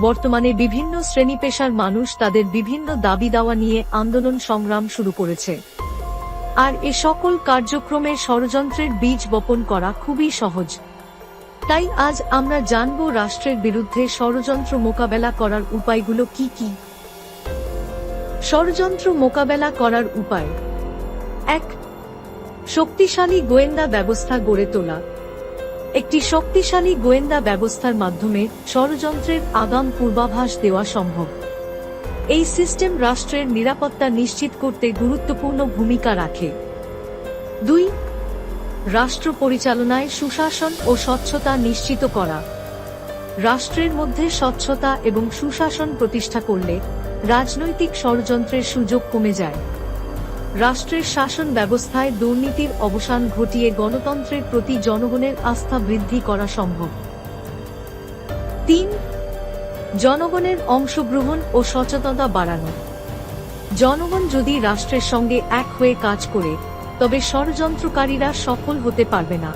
বর্তমানে বিভিন্ন শ্রেণি পেশার মানুষ তাদের বিভিন্ন দাবি দাওয়া নিয়ে আন্দোলন সংগ্রাম শুরু করেছে। আর এ সকল কার্যক্রমের ষড়যন্ত্রের বীজ বপন করা খুবই সহজ। তাই আজ আমরা জানব রাষ্ট্রের বিরুদ্ধে ষড়যন্ত্র মোকাবেলা করার উপায়গুলো কি কি। ষড়যন্ত্র মোকাবেলা করার উপায়। এক শক্তিশালী গোয়েন্দা ব্যবস্থা গড়ে তোলা। একটি শক্তিশালী গোয়েন্দা ব্যবস্থার মাধ্যমে ষড়যন্ত্রের আগাম পূর্বাভাস দেওয়া সম্ভব। এই সিস্টেম রাষ্ট্রের নিরাপত্তা নিশ্চিত করতে গুরুত্বপূর্ণ ভূমিকা রাখে। দুই, রাষ্ট্র পরিচালনায় সুশাসন ও স্বচ্ছতা নিশ্চিত করা। রাষ্ট্রের মধ্যে স্বচ্ছতা এবং সুশাসন প্রতিষ্ঠা করলে রাজনৈতিক ষড়যন্ত্রের সুযোগ কমে যায়। রাষ্ট্রের শাসন ব্যবস্থায় দুর্নীতির অবসান ঘটিয়ে গণতন্ত্রের প্রতি জনগণের আস্থা বৃদ্ধি করা সম্ভব। তিন, জনগণের অংশগ্রহণ ও সচেতনতা বাড়ানো। জনগণ যদি রাষ্ট্রের সঙ্গে এক হয়ে কাজ করে, তবে ষড়যন্ত্রকারীরা সফল হতে পারবে না।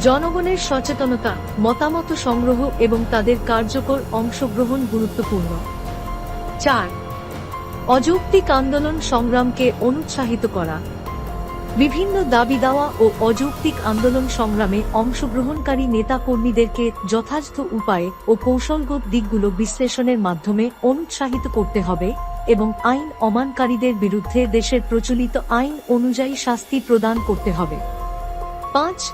জনগণের সচেতনতা, মতামত সংগ্রহ এবং তাদের কার্যকর অংশগ্রহণ গুরুত্বপূর্ণ। চার অযৌক্তিক আন্দোলন সংগ্রামকে অনুৎসাহিত করা। বিভিন্ন দাবি দেওয়া ও অযৌক্তিক আন্দোলন সংগ্রামে অংশগ্রহণকারী নেতা কর্মীদেরকে যথাযথ উপায়ে ও কৌশলগত দিকগুলো বিশ্লেষণের মাধ্যমে অনুৎসাহিত করতে হবে এবং আইন অমানকারীদের বিরুদ্ধে দেশের প্রচলিত আইন অনুযায়ী শাস্তি প্রদান করতে হবে। পাঁচ,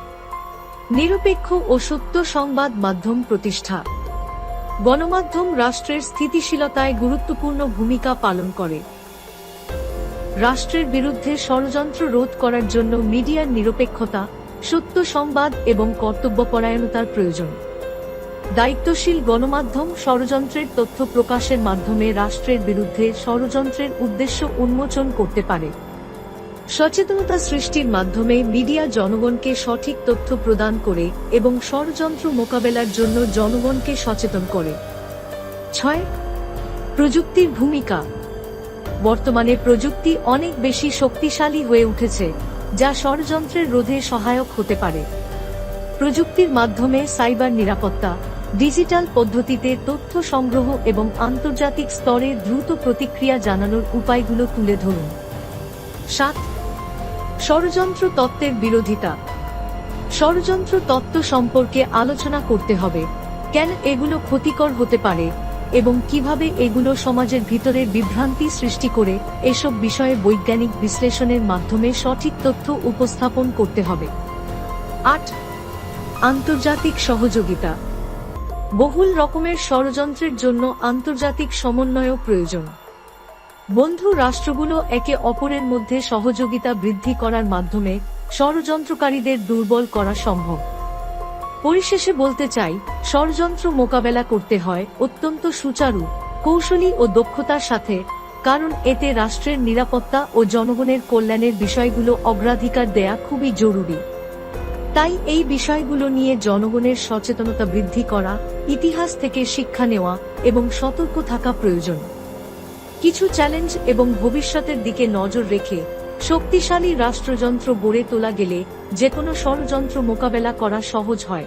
নিরপেক্ষ ও সত্য সংবাদ মাধ্যম প্রতিষ্ঠা। গণমাধ্যম রাষ্ট্রের স্থিতিশীলতায় গুরুত্বপূর্ণ ভূমিকা পালন করে। রাষ্ট্রের বিরুদ্ধে ষড়যন্ত্র রোধ করার জন্য মিডিয়ার নিরপেক্ষতা, সত্য সংবাদ এবং কর্তব্যপরায়ণতার প্রয়োজন। দায়িত্বশীল গণমাধ্যম ষড়যন্ত্রের তথ্য প্রকাশের মাধ্যমে রাষ্ট্রের বিরুদ্ধে ষড়যন্ত্রের উদ্দেশ্য উন্মোচন করতে পারে। সচেতনতা সৃষ্টির মাধ্যমে মিডিয়া জনগণকে সঠিক তথ্য প্রদান করে এবং ষড়যন্ত্র মোকাবেলার জন্য জনগণকে সচেতন করে। ছয়, প্রযুক্তির ভূমিকা। বর্তমানে প্রযুক্তি অনেক বেশি শক্তিশালী হয়ে উঠেছে, যা ষড়যন্ত্রের রোধে সহায়ক হতে পারে। প্রযুক্তির মাধ্যমে সাইবার নিরাপত্তা, ডিজিটাল পদ্ধতিতে তথ্য সংগ্রহ এবং আন্তর্জাতিক স্তরে দ্রুত প্রতিক্রিয়া জানানোর উপায়গুলো তুলে ধরুন। সাত ষড়যন্ত্র তত্ত্বের বিরোধিতা। ষড়যন্ত্র তত্ত্ব সম্পর্কে আলোচনা করতে হবে, কেন এগুলো ক্ষতিকর হতে পারে এবং কীভাবে এগুলো সমাজের ভিতরে বিভ্রান্তি সৃষ্টি করে এসব বিষয়ে বৈজ্ঞানিক বিশ্লেষণের মাধ্যমে সঠিক তথ্য উপস্থাপন করতে হবে। আট, আন্তর্জাতিক সহযোগিতা। বহুল রকমের ষড়যন্ত্রের জন্য আন্তর্জাতিক সমন্বয় প্রয়োজন। বন্ধু রাষ্ট্রগুলো একে অপরের মধ্যে সহযোগিতা বৃদ্ধি করার মাধ্যমে ষড়যন্ত্রকারীদের দুর্বল করা সম্ভব। পরিশেষে বলতে চাই, ষড়যন্ত্র মোকাবেলা করতে হয় অত্যন্ত সুচারু, কৌশলী ও দক্ষতার সাথে, কারণ এতে রাষ্ট্রের নিরাপত্তা ও জনগণের কল্যাণের বিষয়গুলো অগ্রাধিকার দেয়া খুবই জরুরি। তাই এই বিষয়গুলো নিয়ে জনগণের সচেতনতা বৃদ্ধি করা, ইতিহাস থেকে শিক্ষা নেওয়া এবং সতর্ক থাকা প্রয়োজন। কিছু চ্যালেঞ্জ এবং ভবিষ্যতের দিকে নজর রেখে শক্তিশালী রাষ্ট্রযন্ত্র গড়ে তোলা গেলে যে কোনো ষড়যন্ত্র মোকাবেলা করা সহজ হয়।